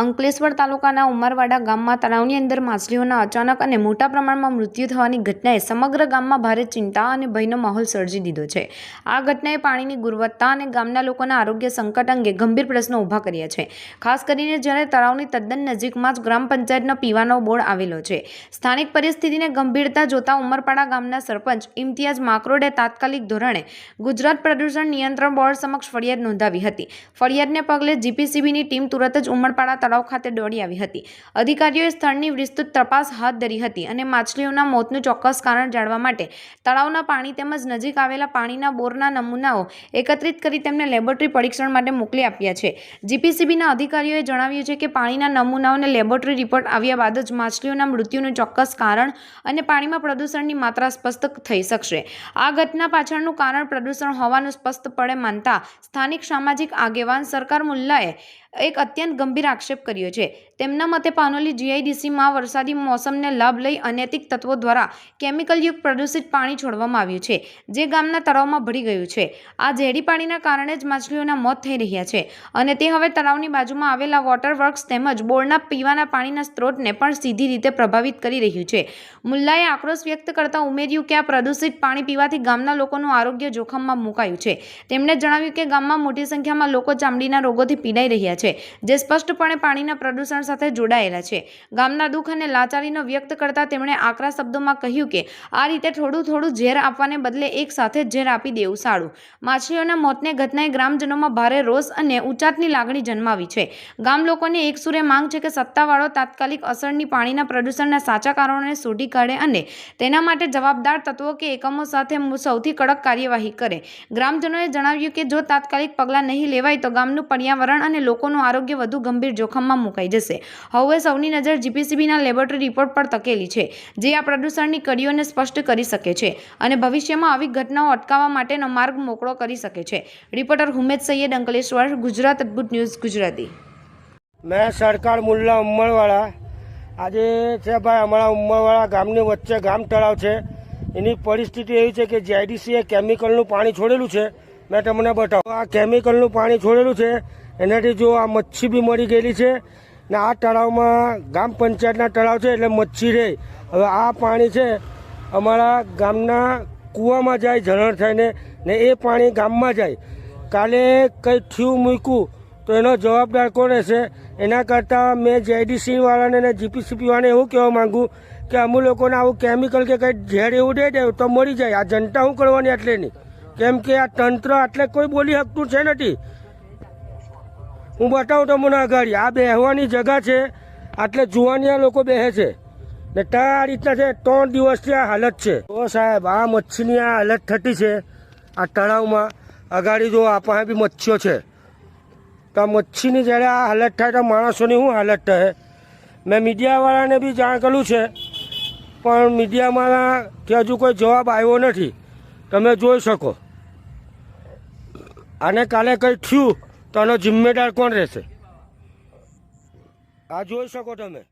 અંકલેશ્વર તાલુકાના ઉમરવાડા ગામમાં તળાવની અંદર માછલીઓના અચાનક અને મોટા પ્રમાણમાં મૃત્યુ થવાની ઘટનાએ સમગ્ર ગામમાં ભારે ચિંતા અને ભયનો માહોલ સર્જી દીધો છે. આ ઘટનાએ પાણીની ગુણવત્તા અને ગામના લોકોના આરોગ્ય સંકટ અંગે ગંભીર પ્રશ્નો ઊભા કર્યા છે. ખાસ કરીને જ્યારે તળાવની તદ્દન નજીકમાં જ ગ્રામ પંચાયતનો પીવાનો બોર્ડ આવેલો છે. સ્થાનિક પરિસ્થિતિને ગંભીરતા જોતા ઉમરપાડા ગામના સરપંચ ઇમ્તિયાઝ માકરોડે તાત્કાલિક ધોરણે ગુજરાત પ્રદૂષણ નિયંત્રણ બોર્ડ સમક્ષ ફરિયાદ નોંધાવી હતી. ફરિયાદને પગલે જીપીસીબીની ટીમ તુરત જ ઉમરપાડા તળાવ ખાતે દોડી આવી હતી. અધિકારીઓએ સ્થળની વિસ્તૃત તપાસ હાથ ધરી હતી અને માછલીઓના મોતનું ચોક્કસ કારણ જાણવા માટે તળાવના પાણી તેમજ નજીક આવેલા પાણીના બોરના નમૂનાઓ એકત્રિત કરી તેમને લેબોરેટરી પરીક્ષણ માટે મોકલી આપ્યા છે. જીપીસીબીના અધિકારીઓએ જણાવ્યું છે કે પાણીના નમૂનાઓને લેબોરેટરી રિપોર્ટ આવ્યા બાદ જ માછલીઓના મૃત્યુનું ચોક્કસ કારણ અને પાણીમાં પ્રદૂષણની માત્રા સ્પષ્ટ થઈ શકશે. આ ઘટના પાછળનું કારણ પ્રદૂષણ હોવાનું સ્પષ્ટપણે માનતા સ્થાનિક સામાજિક આગેવાન સરકાર મુલ્લાએ એક અત્યંત ગંભીર આક્ષેપ કર્યો છે. તેમના મતે પાનોલી જીઆઈડીસીમાં વરસાદી મોસમને લાભ લઈ અનૈતિક તત્વો દ્વારા કેમિકલયુક્ત પ્રદૂષિત પાણી છોડવામાં આવ્યું છે, જે ગામના તળાવમાં ભળી ગયું છે. આ ઝેરી પાણીના કારણે જ માછલીઓના મોત થઈ રહ્યા છે અને તે હવે તળાવની બાજુમાં આવેલા વોટર વર્ક્સ તેમજ બોરના પીવાના પાણીના સ્ત્રોતને પણ સીધી રીતે પ્રભાવિત કરી રહ્યું છે. મુલ્લાએ આક્રોશ વ્યક્ત કરતા ઉમેર્યું કે આ પ્રદૂષિત પાણી પીવાથી ગામના લોકોનું આરોગ્ય જોખમમાં મુકાયું છે. તેમણે જણાવ્યું કે ગામમાં મોટી સંખ્યામાં લોકો ચામડીના રોગોથી પીડાઈ રહ્યા છે, જે સ્પષ્ટપણે પાણીના પ્રદૂષણ સાથે જોડાયેલા છે. ગામના દુઃખ અને લાચારીનો વ્યક્ત કરતા તેમણે આકરા શબ્દોમાં કહ્યું કે, આ રીતે થોડું થોડું ઝેર આપવાને બદલે એક સાથે ઝેર આપી દેવું સારું. માછલીઓના મોતને ઘટનાએ ગ્રામજનોમાં ભારે રોષ અને ઉચાટની લાગણી જન્માવી છે. ગામ લોકોની એકસૂરે માંગ છે કે સત્તાવાળો તાત્કાલિક અસરની પાણીના પ્રદૂષણના સાચા કારણોને શોધી કાઢે અને તેના માટે જવાબદાર તત્વો કે એકમો સાથે સૌથી કડક કાર્યવાહી કરે. ગ્રામજનોએ જણાવ્યું કે, જો તાત્કાલિક પગલાં નહીં લેવાય તો ગામનું પર્યાવરણ અને લોકોનું આરોગ્ય વધુ ગંભીર જોખમમાં મુકાઈ જશે. હવે સૌની નજર જીપીસીબીના લેબોરેટરી રિપોર્ટ પર તકેલી છે, જે આ પ્રદૂષણની કડીઓને સ્પષ્ટ કરી શકે છે અને ભવિષ્યમાં આવી ઘટનાઓ અટકાવવા માટેનો માર્ગ મોકળો કરી શકે છે. Reporter Humed Saiyed, Ankleshwar, Gujarat, Adbhut news, Gujarati. મેં સરકાર મુલ્લા ઉમરવાળા, આજે છે ભાઈ અમારા ઉમરવાળા ગામની વચ્ચે ગામ તળાવ છે. એની પરિસ્થિતિ એવી છે કે જીઆઈડીસીએ કેમિકલનું પાણી છોડેલું છે. મેં તમને બતાવું. આ કેમિકલનું પાણી છોડેલું છે. એનાથી જો આ મચ્છી બી મરી ગયેલી છે ને આ તળાવમાં ગામ પંચાયતના તળાવ છે એટલે મચ્છી રહે હવે આ પાણી છે અમારા ગામના કૂવામાં જાય, ઝરણ થઈને ને એ પાણી ગામમાં જાય. કાલે કંઈ થયું મૂક્યું તો એનો જવાબદાર કોણ રહેશે. એના કરતાં મેં જેડીસી વાળાને અને જીપીસીપી વાળાને એવું કહેવા માંગુ કે અમુ લોકોને આવું કેમિકલ કે કંઈ ઝેર એવું દે દે તો મરી જાય. આ જનતા શું કરવાની આટલેની? કેમ કે આ તંત્ર આટલે કોઈ બોલી શકતું છે નથી. હું બતાવું તમને આગળ આ બેહવાની જગા છે, આટલે જુવાનિયા લોકો બેસે છે. ને ત્યાં આ રીતના છે, ત્રણ દિવસથી આ હાલત છે. તો સાહેબ, આ મચ્છીની આ હાલત થતી છે, આ તળાવમાં. અગાડી જો આ પાસે બી મચ્છીઓ છે. તો આ મચ્છીની જ્યારે આ હાલત થાય તો માણસોની શું હાલત થાય મેં મીડિયાવાળાને બી જાણ કર્યું છે, પણ મીડિયામાં હજુ કોઈ જવાબ આવ્યો નથી. તમે જોઈ શકો. આને કાલે કંઈ થયું? તો આનો જિમ્મેદાર કોણ રહેશે? આ જોઈ શકો તમે.